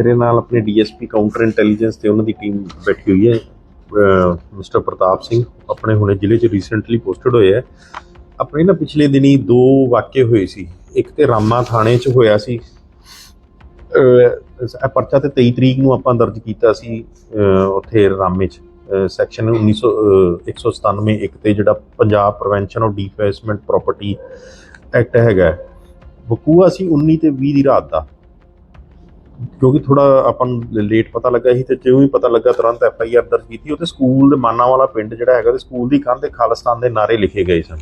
ਮੇਰੇ ਨਾਲ ਆਪਣੇ ਡੀਐਸਪੀ ਕਾਊਂਟਰ ਇੰਟੈਲੀਜੈਂਸ ਤੇ ਉਹਨਾਂ ਦੀ ਟੀਮ ਬੈਠੀ ਹੋਈ ਹੈ ਮਿਸਟਰ ਪ੍ਰਤਾਪ ਸਿੰਘ, ਆਪਣੇ ਹੁਣੇ ਜ਼ਿਲ੍ਹੇ 'ਚ ਰੀਸੈਂਟਲੀ ਪੋਸਟਡ ਹੋਏ ਹੈ ਆਪਣੇ ਨਾ ਪਿਛਲੇ ਦਿਨੀ ਦੋ ਵਾਕਿਏ ਹੋਏ ਸੀ, ਇੱਕ ਤੇ ਰਾਮਾ ਥਾਣੇ 'ਚ ਹੋਇਆ ਸੀ ਪਰਚਾ ਤੇ 23 ਤਰੀਕ ਨੂੰ ਆਪਾਂ ਦਰਜ ਕੀਤਾ ਸੀ ਉੱਥੇ ਰਾਮੇ 'ਚ ਸੈਕਸ਼ਨ 1900 ਅਹ 197 ਇੱਕ ਤੇ ਜਿਹੜਾ Punjab prevention of defacement property act ਹੈਗਾ ਹੈ। ਵਕੂਆ ਸੀ 19 ਤੇ 20 ਦੀ ਰਾਤ ਦਾ ਕਿਉਂਕਿ ਥੋੜਾ ਆਪਾਂ ਨੂੰ ਲੇਟ ਪਤਾ ਲੱਗਾ ਸੀ ਤੇ ਜਿਉਂ ਹੀ ਪਤਾ ਲੱਗਾ ਤੁਰੰਤ ਐਫ ਆਈ ਆਰ ਦਰਜ ਕੀਤੀ ਉਹਤੇ ਸਕੂਲ ਦੇ ਮਾਨਾ ਵਾਲਾ ਪਿੰਡ ਜਿਹੜਾ ਹੈਗਾ ਤੇ ਸਕੂਲ ਦੀ ਕੰਧ ਤੇ ਖਾਲਿਸਤਾਨ ਦੇ ਨਾਰੇ ਲਿਖੇ ਗਏ ਸਨ।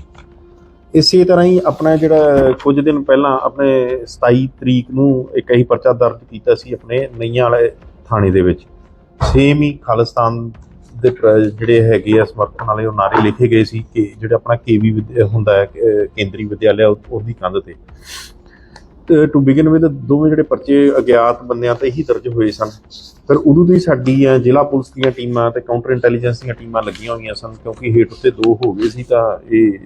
ਇਸੇ ਤਰ੍ਹਾਂ ਹੀ ਆਪਣਾ ਜਿਹੜਾ ਕੁਝ ਦਿਨ ਪਹਿਲਾਂ ਆਪਣੇ 27 ਤਰੀਕ ਨੂੰ ਇੱਕ ਹੀ ਪਰਚਾ ਦਰਜ ਕੀਤਾ ਸੀ ਆਪਣੇ ਨਈਆਂ ਵਾਲੇ ਥਾਣੇ ਦੇ ਵਿੱਚ। ਸੇਮ ਹੀ ਖਾਲਿਸਤਾਨ ਦੇ ਜਿਹੜੇ ਹੈਗੇ ਆ ਸਮਰਥਨ ਵਾਲੇ, ਉਹ ਨਾਰੇ ਲਿਖੇ ਗਏ ਸੀ ਕਿ ਜਿਹੜਾ ਆਪਣਾ ਕੇਵੀ ਹੁੰਦਾ ਹੈ ਕੇਂਦਰੀ ਵਿਦਿਆਲਿਆ ਉਹਦੀ ਕੰਧ ਤੇ। ਟੂ ਬਿਗਨ ਵਿਦ ਦੋਵੇਂ ਜਿਹੜੇ ਪਰਚੇ ਅਗਿਆਤ ਬੰਦਿਆਂ ਤੇ ਹੀ ਦਰਜ ਹੋਏ ਸਨ। ਫਿਰ ਉਦੋਂ ਤੋਂ ਹੀ ਸਾਡੀ ਜ਼ਿਲ੍ਹਾ ਪੁਲਿਸ ਦੀਆਂ ਟੀਮਾਂ ਤੇ ਕਾਊਂਟਰ ਇੰਟੈਲੀਜੈਂਸ ਦੀਆਂ ਟੀਮਾਂ ਲੱਗੀਆਂ ਹੋਈਆਂ ਸਨ, ਕਿਉਂਕਿ ਹੇਠ ਉੱਤੇ ਦੋ ਹੋ ਗਏ ਸੀ ਤਾਂ ਇਹ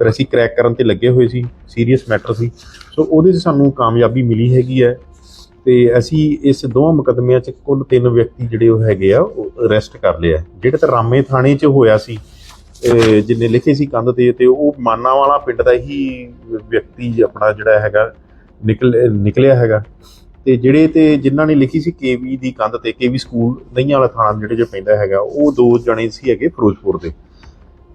ਫਿਰ ਅਸੀਂ ਕ੍ਰੈਕ ਕਰਨ ਤੇ ਲੱਗੇ ਹੋਏ ਸੀ ਸੀਰੀਅਸ ਮੈਟਰ ਸੀ। ਸੋ ਉਹਦੇ 'ਚ ਸਾਨੂੰ ਕਾਮਯਾਬੀ ਮਿਲੀ ਹੈਗੀ ਹੈ ਤੇ ਅਸੀਂ ਇਸ ਦੋਵਾਂ ਮੁਕੱਦਮਿਆਂ 'ਚ ਕੁੱਲ ਤਿੰਨ ਵਿਅਕਤੀ ਜਿਹੜੇ ਉਹ ਹੈਗੇ ਆ, ਉਹ ਅਰੈਸਟ ਕਰ ਲਿਆ ਜਿਹੜੇ ਤਾਂ ਰਾਮੇ ਥਾਣੇ 'ਚ ਹੋਇਆ ਸੀ ਜਿੰਨੇ ਲਿਖੇ ਸੀ ਕੰਧ ਤੇ ਤੇ ਉਹ ਮਾਨਾ ਵਾਲਾ ਪਿੰਡ ਦਾ ਹੀ ਵਿਅਕਤੀ ਆਪਣਾ ਜਿਹੜਾ ਹੈਗਾ ਨਿਕਲ, ਨਿਕਲਿਆ ਹੈਗਾ। ਤੇ ਜਿਹੜੇ ਤੇ ਜਿਨ੍ਹਾਂ ਨੇ ਲਿਖੀ ਸੀ ਕੇਵੀ ਦੀ ਕੰਧ ਤੇ ਕੇਵੀ ਸਕੂਲ ਨਈਆਂ ਵਾਲਾ ਥਾਣਾ ਜਿਹੜੇ ਜੋ ਪੈਂਦਾ ਹੈਗਾ, ਉਹ ਦੋ ਜਣੇ ਸੀ ਹੈਗੇ ਫਿਰੋਜ਼ਪੁਰ ਦੇ।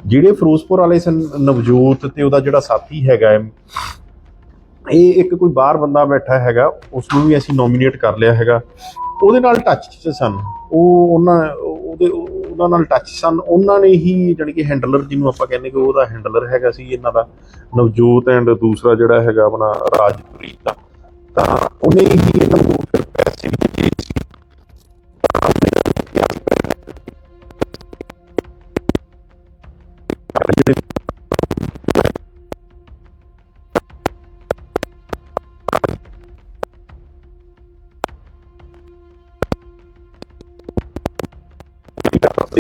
ਜਿਹੜੇ ਫਿਰੋਜ਼ਪੁਰ ਵਾਲੇ ਸਨ, ਨਵਜੋਤ ਤੇ ਉਹਦਾ ਜਿਹੜਾ ਸਾਥੀ ਹੈਗਾ ਇਹ ਇੱਕ ਕੋਈ ਬਾਹਰ ਬੰਦਾ ਬੈਠਾ ਹੈਗਾ ਉਸ ਨੂੰ ਵੀ ਅਸੀਂ ਨੋਮੀਨੇਟ ਕਰ ਲਿਆ ਹੈਗਾ। ਉਹਦੇ ਨਾਲ ਟੱਚ 'ਚ ਸਨ। ਉਹ ਉਹਨਾਂ, ਉਹਦੇ ਉਹਨਾਂ ਨਾਲ ਟੱਚ ਸਨ, ਉਹਨਾਂ ਨੇ ਹੀ ਜਾਣੀ ਕਿ ਹੈਂਡਲਰ ਜਿਹਨੂੰ ਆਪਾਂ ਕਹਿੰਦੇ ਕਿ ਉਹਦਾ ਹੈਂਡਲਰ ਹੈਗਾ ਸੀ, ਇਹਨਾਂ ਦਾ ਨਵਜੋਤ ਐਂਡ ਦੂਸਰਾ ਜਿਹੜਾ ਹੈਗਾ ਆਪਣਾ ਰਾਜਪ੍ਰੀਤ ਦਾ। ਤਾਂ ਉਹਨੇ ਹੀ ਇਹਨਾਂ ਨੂੰ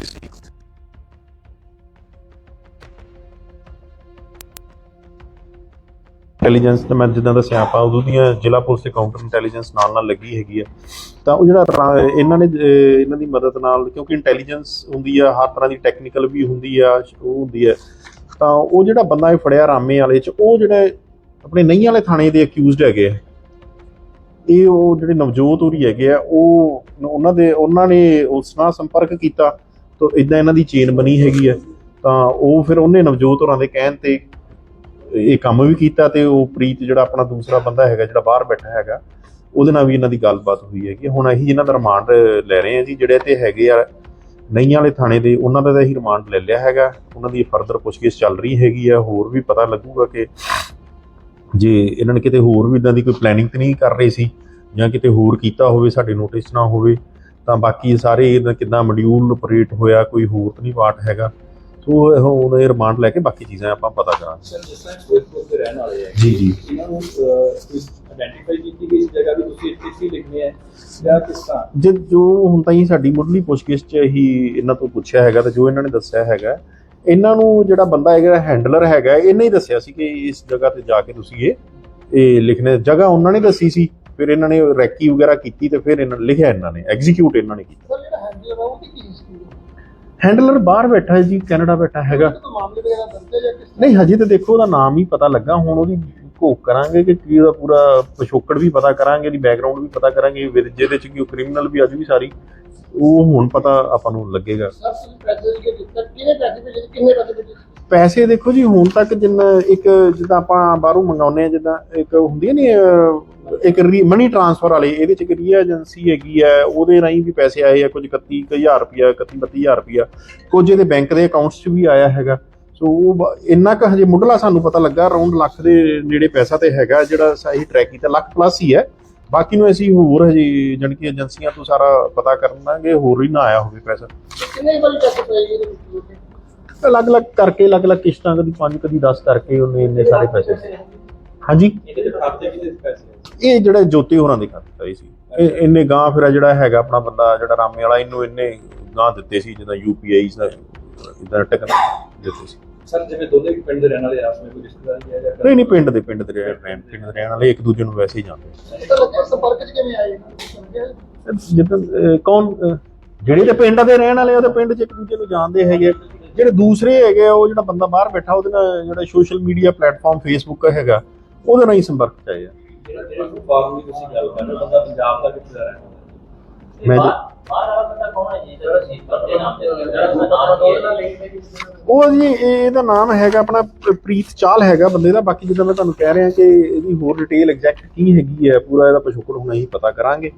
ਕਰਦੇ ਇੰਟੈਲੀਜੈਂਸ ਤੇ ਮੈਂ ਜਿੱਦਾਂ ਦੱਸਿਆ ਆਪਾਂ ਉਦੋਂ ਦੀਆਂ ਜ਼ਿਲ੍ਹਾ ਪੁਲਿਸ ਤੇ ਕਾਊਂਟਰ ਇੰਟੈਲੀਜੈਂਸ ਨਾਲ ਨਾਲ ਲੱਗੀ ਹੈਗੀ ਆ। ਤਾਂ ਉਹ ਜਿਹੜਾ ਰਾ- ਇਹਨਾਂ ਨੇ ਅਹ, ਇਹਨਾਂ ਦੀ ਮਦਦ ਨਾਲ ਕਿਉਂਕਿ ਇੰਟੈਲੀਜੈਂਸ ਹੁੰਦੀ ਆ ਹਰ ਤਰ੍ਹਾਂ ਦੀ ਟੈਕਨੀਕਲ ਵੀ ਹੁੰਦੀ ਆ ਉਹ ਹੁੰਦੀ ਆ। ਤਾਂ ਉਹ ਜਿਹੜਾ ਬੰਦਾ ਇਹ ਫੜਿਆ ਰਾਮੇ ਵਾਲੇ ਚ ਉਹ ਜਿਹੜੇ ਆਪਣੇ ਨਈਆਂ ਵਾਲੇ ਥਾਣੇ ਦੇ ਅਕਿਊਜ਼ਡ ਹੈਗੇ ਆ। ਇਹ ਉਹ ਜਿਹੜੇ ਨਵਜੋਤ ਹੋਰੀ ਹੈਗੇ ਆ ਉਹ ਉਹਨਾਂ ਦੇ ਉਹਨਾਂ ਨੇ ਉਸ ਨਾਲ ਸੰਪਰਕ ਕੀਤਾ। ਤਾਂ ਇਦਾਂ ਇਹਨਾਂ ਦੀ ਚੇਨ ਬਣੀ ਹੈਗੀ ਹੈ ਤਾਂ ਉਹ ਫਿਰ ਉਹਨੇ ਨਵਜੋਤ ਹੋਰਾਂ ਦੇ ਕਹਿਣ ਤੇ ਇਹ ਕੰਮ ਵੀ ਕੀਤਾ ਤੇ ਉਹ ਪ੍ਰੀਤ ਜਿਹੜਾ ਆਪਣਾ ਦੂਸਰਾ ਬੰਦਾ ਹੈਗਾ, ਜਿਹੜਾ ਬਾਹਰ ਬੈਠਾ ਹੈਗਾ, ਉਹਦੇ ਨਾਲ ਵੀ ਇਹਨਾਂ ਦੀ ਗੱਲਬਾਤ ਹੋਈ ਹੈਗੀ ਹੁਣ ਅਸੀਂ ਇਹਨਾਂ ਦਾ ਰਿਮਾਂਡ ਲੈ ਰਹੇ ਹਾਂ ਜੀ, ਜਿਹੜੇ ਤੇ ਹੈਗੇ ਆ ਨਈਆਂ ਵਾਲੇ ਥਾਣੇ ਦੇ, ਉਹਨਾਂ ਦਾ ਤਾਂ ਅਸੀਂ ਰਿਮਾਂਡ ਲੈ ਲਿਆ ਹੈਗਾ। ਉਹਨਾਂ ਦੀ ਫਰਦਰ ਪੁੱਛਗਿੱਛ ਚੱਲ ਰਹੀ ਹੈਗੀ ਆ, ਹੋਰ ਵੀ ਪਤਾ ਲੱਗੂਗਾ ਕਿ ਜੇ ਇਹਨਾਂ ਨੇ ਕਿਤੇ ਹੋਰ ਵੀ ਇਦਾਂ ਦੀ ਕੋਈ ਪਲੈਨਿੰਗ ਤੇ ਨਹੀਂ ਕਰ ਰਹੇ ਸੀ ਜਾਂ ਕਿਤੇ ਹੋਰ ਕੀਤਾ ਹੋਵੇ, ਸਾਡੇ ਨੋਟਿਸ ਨਾ ਹੋਵੇ ਤਾਂ ਬਾਕੀ ਸਾਰੇ ਕਿਦਾਂ ਮੋਡਿਊਲ ਆਪਰੇਟ ਹੋਇਆ ਕੋਈ ਹੋਰ ਤਾਂ ਨਹੀਂ ਪਾਰਟ ਹੈਗਾ। ਸੋ ਇਹ ਹੁਣ ਇਹ ਰਿਮਾਂਡ ਲੈ ਕੇ ਬਾਕੀ ਚੀਜ਼ਾਂ ਆਪਾਂ ਪਤਾ ਕਰਾਂਗੇ। ਸਰ ਜਿਸ ਤਰ੍ਹਾਂ ਫਿਰੋਜ਼ਪੁਰ ਦੇ ਰਹਿਣ ਵਾਲੇ ਹੈ ਜੀ, ਜੀ। ਇਹਨਾਂ ਨੂੰ ਆਇਡੈਂਟੀਫਾਈ ਕੀਤੀ ਗਈ ਜਗ੍ਹਾ ਵੀ ਤੁਸੀਂ ਇੱਥੇ ਲਿਖਣੀ ਹੈ ਜਾਂ ਕਿਸ ਤਰ੍ਹਾਂ? ਜੇ ਜੋ ਹੁਣ ਤਾਈਂ ਸਾਡੀ ਮੁੱਢਲੀ ਪੁੱਛਗਿੱਛ ਚ ਹੀ ਇਹਨਾਂ ਤੋਂ ਪੁੱਛਿਆ ਹੈਗਾ ਤੇ ਜੋ ਇਹਨਾਂ ਨੇ ਦੱਸਿਆ ਹੈਗਾ ਇਹਨਾਂ ਨੂੰ ਜਿਹੜਾ ਬੰਦਾ ਹੈਗਾ ਹੈਂਡਲਰ ਹੈਗਾ ਇਹਨੇ ਹੀ ਦੱਸਿਆ ਸੀ ਕਿ ਇਸ ਜਗ੍ਹਾ ਤੇ ਜਾ ਕੇ ਤੁਸੀਂ ਇਹ ਇਹ ਲਿਖਣੇ ਜਗ੍ਹਾ ਉਹਨਾਂ ਨੇ ਦੱਸੀ ਸੀ। ਫਿਰ ਇਹਨਾਂ ਨੇ ਰੈਕੀ ਵਗੈਰਾ ਕੀਤੀ ਤੇ ਫਿਰ ਇਹਨਾਂ ਲਿਖਿਆ ਇਹਨਾਂ ਨੇ ਐਗਜ਼ੀਕਿਊਟ ਇਹਨਾਂ ਨੇ ਕੀਤਾ। ਸਰ ਜਿਹੜਾ ਹੈਂਡਲਰ ਆ ਉਹ ਦੀ ਕੀ ਹਿਸਟਰੀ ਹੈ ਹੈਂਡਲਰ ਬਾਹਰ ਬੈਠਾ ਹੈ ਜੀ ਕੈਨੇਡਾ ਬੈਠਾ ਹੈਗਾ। ਨਹੀਂ ਹਜੇ ਤੇ ਦੇਖੋ ਉਹਦਾ ਨਾਮ ਹੀ ਪਤਾ ਲੱਗਾ ਹੁਣ ਉਹਦੀ ਘੋਖ ਕਰਾਂਗੇ ਕਿ ਕੀ ਉਹਦਾ ਪੂਰਾ ਪਿਛੋਕੜ ਵੀ ਪਤਾ ਕਰਾਂਗੇ ਦੀ ਬੈਕਗ੍ਰਾਉਂਡ ਵੀ ਪਤਾ ਕਰਾਂਗੇ ਜਿਹਦੇ ਚ ਕੀ ਉਹ ਕ੍ਰਿਮੀਨਲ ਵੀ ਅੱਜ ਵੀ ਸਾਰੀ ਉਹ ਹੁਣ ਪਤਾ ਆਪਾਂ ਨੂੰ ਲੱਗੇਗਾ। ਪੈਸੇ ਦੇਖੋ ਜੀ ਹੁਣ ਤੱਕ ਜਿੰਨਾ ਇੱਕ ਜਿੱਦਾਂ ਆਪਾਂ ਬਾਹਰੋਂ ਮੰਗਾਉਂਦੇ ਆ ਜਿੱਦਾਂ ਇੱਕ ਹੁੰਦੀ ਨਹੀਂ ਇੱਕ ਮਨੀ ਟ੍ਰਾਂਸਫਰ ਵਾਲੇ ਇਹਦੇ ਚ ਇੱਕ ਰੀ ਏਜੰਸੀ ਹੈਗੀ ਆ ਉਹਦੇ ਰਾਹੀਂ ਵੀ ਪੈਸੇ ਆਏ ਆ ਕੁਝ 31000 ਰੁਪਿਆ 31 32000 ਰੁਪਿਆ ਕੁਝ ਇਹਦੇ ਬੈਂਕ ਦੇ ਅਕਾਊਂਟਸ 'ਚ ਵੀ ਆਇਆ ਹੈਗਾ। ਸੋ ਉਹ ਇੰਨਾ ਕੁ ਹਜੇ ਮੁੱਢਲਾ ਸਾਨੂੰ ਪਤਾ ਲੱਗਾ ਅਰਾਊਂਡ ਲੱਖ ਦੇ ਨੇੜੇ ਪੈਸਾ ਤੇ ਹੈਗਾ ਜਿਹੜਾ ਸਹੀ ਟਰੈਕ ਕੀਤਾ ਲੱਖ ਪਲੱਸ ਹੀ ਹੈ। ਬਾਕੀ ਨੂੰ ਅਸੀਂ ਹੋਰ ਹਜੇ ਜਾਣੀ ਕਿ ਏਜੰਸੀਆਂ ਤੋਂ ਸਾਰਾ ਪਤਾ ਕਰਨਾਂਗੇ ਹੋਰ ਹੀ ਨਾ ਆਇਆ ਹੋਵੇ ਪੈਸਾ। ਕਿੰਨੇ ਵਾਰੀ? ਅਲੱਗ-ਅਲੱਗ ਕਰਕੇ ਅਲੱਗ-ਅਲੱਗ ਕਿਸ਼ਤਾਂ ਕਦੀ 5 ਕਦੀ 10 ਕਰਕੇ ਉਹਨੇ ਇੰਨੇ ਸਾਰੇ ਪੈਸੇ ਹਾਂਜੀ? ਇਹਦੇ ਖਾਤੇ ਵਿੱਚ ਪੈਸੇ। ਇਹ ਜਿਹੜਾ ਜੋਤੀ ਹੋਰਾਂ ਦੇ ਖਾਤੇ ਚਾਹੀ ਸੀ। ਇਹ ਇੰਨੇ ਗਾਂ ਫਿਰ ਜਿਹੜਾ ਹੈਗਾ ਆਪਣਾ ਬੰਦਾ ਜਿਹੜਾ ਰਾਮੇ ਵਾਲਾ ਇਹਨੂੰ ਇੰਨੇ ਗਾਂ ਦਿੱਤੇ ਸੀ ਜਿੱਦਾਂ ਯੂਪੀਆਈ ਦਾ ਇਦਾਂ ਟਕਨ ਦਿੱਤੇ ਸੀ। ਸਰ ਜਿਵੇਂ ਦੋਨੇ ਵੀ ਪਿੰਡ ਦੇ ਰਹਿਣ ਵਾਲੇ ਆਪਸ ਵਿੱਚ ਕੋਈ ਰਿਸ਼ਤੇਦਾਰੀ ਹੈ ਜਾਂ ਨਹੀਂ ਨਹੀਂ ਪਿੰਡ ਦੇ ਪਿੰਡ ਦੇ ਰਹਿਣ ਪਿੰਡ ਦੇ ਰਹਿਣ ਵਾਲੇ ਇੱਕ ਦੂਜੇ ਨੂੰ ਵੈਸੇ ਹੀ ਜਾਣਦੇ ਇਹ ਤਾਂ ਲੱਗਦਾ ਸੰਪਰਕ ਚ ਕਿਵੇਂ ਆਏ? ਜਿੱਦਾਂ ਕੌਣ ਜਿਹੜੇ ਤੇ ਪਿੰਡ ਦੇ ਰਹਿਣ ਵਾਲੇ ਉਹਦੇ ਪਿੰਡ 'ਚ ਇੱਕ ਦੂਜੇ ਨੂੰ ਜਾਣਦੇ ਹੈਗੇ ਜਿਹੜੇ ਦੂਸਰੇ ਹੈਗੇ ਆ, ਉਹ ਜਿਹੜਾ ਬੰਦਾ ਬਾਹਰ ਬੈਠਾ ਉਹਦੇ ਨਾਲ ਜਿਹੜਾ ਸੋਸ਼ਲ ਮੀਡੀਆ ਪਲੇਟਫਾਰਮ ਫੇਸਬੁੱਕ ਹੈਗਾ ਉਹਦੇ ਨਾਲ ਹੀ ਸੰਪਰਕ 'ਚ ਆਏ ਆ। ਜਿਹੜਾ ਜਿਹੜਾ ਫਾਰਮ ਦੀ ਤੁਸੀਂ ਗੱਲ ਕਰ ਰਹੇ ਹੋ ਬੰਦਾ ਪੰਜਾਬ ਦਾ ਕਿੱਥੇ ਦਾ ਰਹਿਣ ਵਾਲਾ ਹੈ? ਮੈਂ ਬਾਹਰ ਬਾਹਰ ਵਾਲਾ ਬੰਦਾ ਕੌਣ ਹੈ ਜੀ? ਜਿਹੜਾ ਸੀ ਪੱਤੇ ਨਾਮ ਤੇ ਜਿਹੜਾ ਨਾਮ ਕੀ ਹੈ ਉਹ ਜੀ ਇਹ- ਇਹਦਾ ਨਾਮ ਹੈਗਾ ਆਪਣਾ ਪ- ਪ੍ਰੀਤ ਚਾਲ ਹੈਗਾ ਬੰਦੇ ਦਾ। ਬਾਕੀ ਜਿੱਦਾਂ ਮੈਂ ਤੁਹਾਨੂੰ ਕਹਿ ਰਿਹਾ ਕਿ ਇਹਦੀ ਹੋਰ ਡਿਟੇਲ ਐਗਜ਼ੈਕਟ ਕੀ ਹੈਗੀ ਹੈ ਪੂਰਾ ਇਹਦਾ ਪਿਛੋਕੜ ਹੁਣ ਅਸੀਂ ਪਤਾ ਕਰਾਂਗੇ।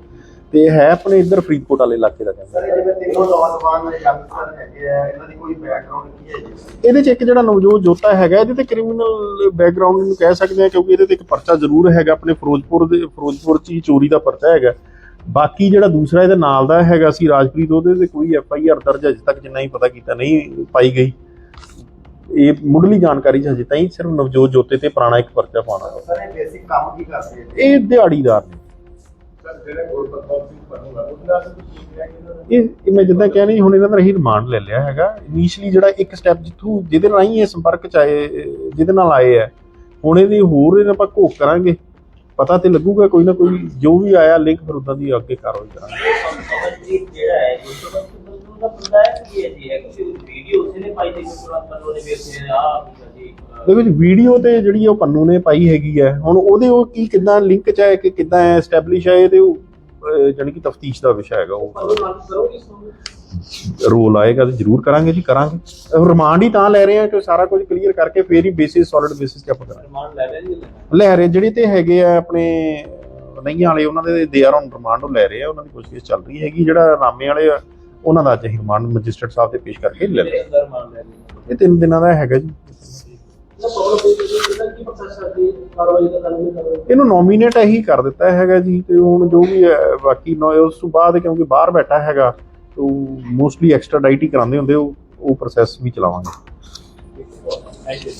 ਤੇ ਹੈ ਆਪਣੇ ਇੱਧਰ ਫਰੀਦਕੋਟ ਵਾਲੇ ਇਲਾਕੇ ਦਾ ਕਹਿੰਦਾ ਸਰ ਇਹ ਜਿਵੇਂ ਤਿੰਨੋਂ ਨੌਜਵਾਨ ਯੰਗਸਟਰ ਹੈਗੇ ਆ ਇਹਨਾਂ ਦੀ ਕੋਈ ਬੈਕਗ੍ਰਾਉਂਡ ਕੀ ਹੈ ਜੀ? ਇਹਦੇ ਚ ਇੱਕ ਜਿਹੜਾ ਨਵਜੋਤ ਜੋਤਾ ਹੈਗਾ ਇਹਦੇ ਤੇ ਕ੍ਰਿਮੀਨਲ ਬੈਕਗ੍ਰਾਉਂਡ ਨੂੰ ਕਹਿ ਸਕਦੇ ਆ ਕਿਉਂਕਿ ਇਹਦੇ ਤੇ ਇੱਕ ਪਰਚਾ ਜ਼ਰੂਰ ਹੈਗਾ ਆਪਣੇ ਫਿਰੋਜ਼ਪੁਰ ਦੇ ਫਿਰੋਜ਼ਪੁਰ ਚ ਹੀ ਚੋਰੀ ਦਾ ਪਰਚਾ ਹੈਗਾ। ਬਾਕੀ ਜਿਹੜਾ ਦੂਸਰਾ ਇਹਦੇ ਨਾਲ ਦਾ ਹੈਗਾ ਸੀ ਰਾਜਪ੍ਰੀਤ ਉਹਦੇ ਤੇ ਕੋਈ ਐਫ ਆਈ ਆਰ ਦਰਜ ਅਜੇ ਤੱਕ ਜਿੰਨਾ ਹੀ ਪਤਾ ਕੀਤਾ ਨਹੀਂ ਪਾਈ ਗਈ। ਇਹ ਮੁੱਢਲੀ ਜਾਣਕਾਰੀ ਚ ਹਜੇ ਤਾਈਂ ਸਿਰਫ ਨਵਜੋਤ ਜੋਤੇ ਤੇ ਪੁਰਾਣਾ ਇੱਕ ਪਰਚਾ ਪਾਉਣਾ। ਸਰ ਇਹ ਬੇਸਿਕ ਕੰਮ ਕੀ ਕਰਦੇ ਇਹ ਦਿਹਾੜੀਦਾਰ ਨੇ। ਇਹ ਇਹ ਮੈਂ ਜਿੱਦਾਂ ਕਹਿ ਰਹੀ ਹੁਣ ਇਹਨਾਂ ਦਾ ਅਸੀਂ ਰਿਮਾਂਡ ਲੈ ਲਿਆ ਹੈਗਾ। ਇਨੀਸ਼ੀਅਲੀ ਜਿਹੜਾ ਇੱਕ ਸਟੈਪ ਜਿੱਥੋਂ ਜਿਹਦੇ ਨਾਲ ਹੀ ਇਹ ਸੰਪਰਕ ਚ ਆਏ ਜਿਹਦੇ ਨਾਲ ਆਏ ਆ ਹੁਣ ਇਹਦੀ ਹੋਰ ਇਹਨਾਂ ਆਪਾਂ ਘੋਖ ਕਰਾਂਗੇ। ਪਤਾ ਤੇ ਲੱਗੂਗਾ ਕੋਈ ਨਾ ਕੋਈ ਜੋ ਵੀ ਆਇਆ ਲਿੰਕ ਫਿਰ ਉਦਾਂ ਦੀ ਅੱਗੇ ਕਾਰਵਾਈ ਕਰਾਂਗੇ। ਬੰਦਾ ਹੈ ਕੀ ਹੈ ਜੀ ਹੈ ਕਿ ਵੀਡੀਓ ਉਸਨੇ ਪਾਈ ਸੀ ਤੁਰੰਤ ਬੰਦੋ ਨੇ ਵੇਖੇ ਆ ਜੀ ਦੇ ਵਿੱਚ ਵੀਡੀਓ ਤੇ ਜਿਹੜੀ ਉਹ ਪੰਨੂ ਨੇ ਪਾਈ ਹੈਗੀ ਹੈ ਹੁਣ ਉਹਦੇ ਉਹ ਕੀ ਕਿਦਾਂ ਲਿੰਕ ਚ ਹੈ ਕਿ ਕਿਦਾਂ ਐਸਟੈਬਲਿਸ਼ ਹੈ ਅਹ, ਜਾਣੀ ਕਿ ਤਫਤੀਸ਼ ਦਾ ਵਿਸ਼ਾ ਹੈਗਾ ਉਹ? ਰੋਲ ਆਏਗਾ ਤੇ ਜ਼ਰੂਰ ਕਰਾਂਗੇ ਜੀ ਕਰਾਂਗੇ। ਰਿਮਾਂਡ ਹੀ ਤਾਂ ਲੈ ਰਹੇ ਆ ਕਿ ਸਾਰਾ ਕੁਝ ਕਲੀਅਰ ਕਰਕੇ ਫੇਰ ਹੀ ਬੇਸਿਸ ਸੋਲਿਡ ਬੇਸਿਸ ਤੇ ਆਪਾਂ ਕਰਾਂਗੇ। ਰਿਮਾਂਡ ਲੈ ਲਿਆ ਜੀ ਲੈ ਰਹੇ ਜਿਹੜੇ ਤੇ ਹੈਗੇ ਆ ਆਪਣੇ ਨਹੀਂ ਵਾਲੇ ਉਹਨਾਂ ਦੇ ਦੇ ਆਰ ਔਨ ਰਿਮਾਂਡ ਉਹ ਲੈ ਰਹੇ ਆ ਉਹਨਾਂ ਦੀ ਪੁੱਛਗਿੱਛ ਚੱਲ ਰਹੀ ਹੈਗੀ ਜਿਹੜਾ ਰਾਮੇ ਵਾਲੇ ਆ ਉਹਨਾਂ ਦਾ ਅੱਜ ਅਸੀਂ ਰਿਮਾਂਡ ਮੈਜਿਸਟਰੇਟ ਸਾਹਿਬ ਤੇ ਪੇਸ਼ ਕਰਕੇ ਲੈ ਲਿਆ। ਇਹ ਤਿੰਨ ਦਿਨਾਂ ਦਾ ਹੈਗਾ ਜੀ। ਇਹਨੂੰ ਨੋਮੀਨੇਟ ਇਹੀ ਕਰ ਦਿੱਤਾ ਹੈਗਾ ਜੀ ਤੇ ਹੁਣ ਜੋ ਵੀ ਹੈ, ਬਾਕੀ ਨੋ ਉਸ ਤੋਂ ਬਾਅਦ ਕਿਉਂਕਿ ਬਾਹਰ ਬੈਠਾ ਹੈਗਾ ਤੋ ਮੋਸਟਲੀ ਐਕਸਟਰਾ ਡਾਈਟ ਹੀ ਕਰਾਉਂਦੇ ਹੁੰਦੇ ਉਹ ਉਹ ਪ੍ਰੋਸੈਸ ਵੀ ਚਲਾਵਾਂਗੇ। Thank you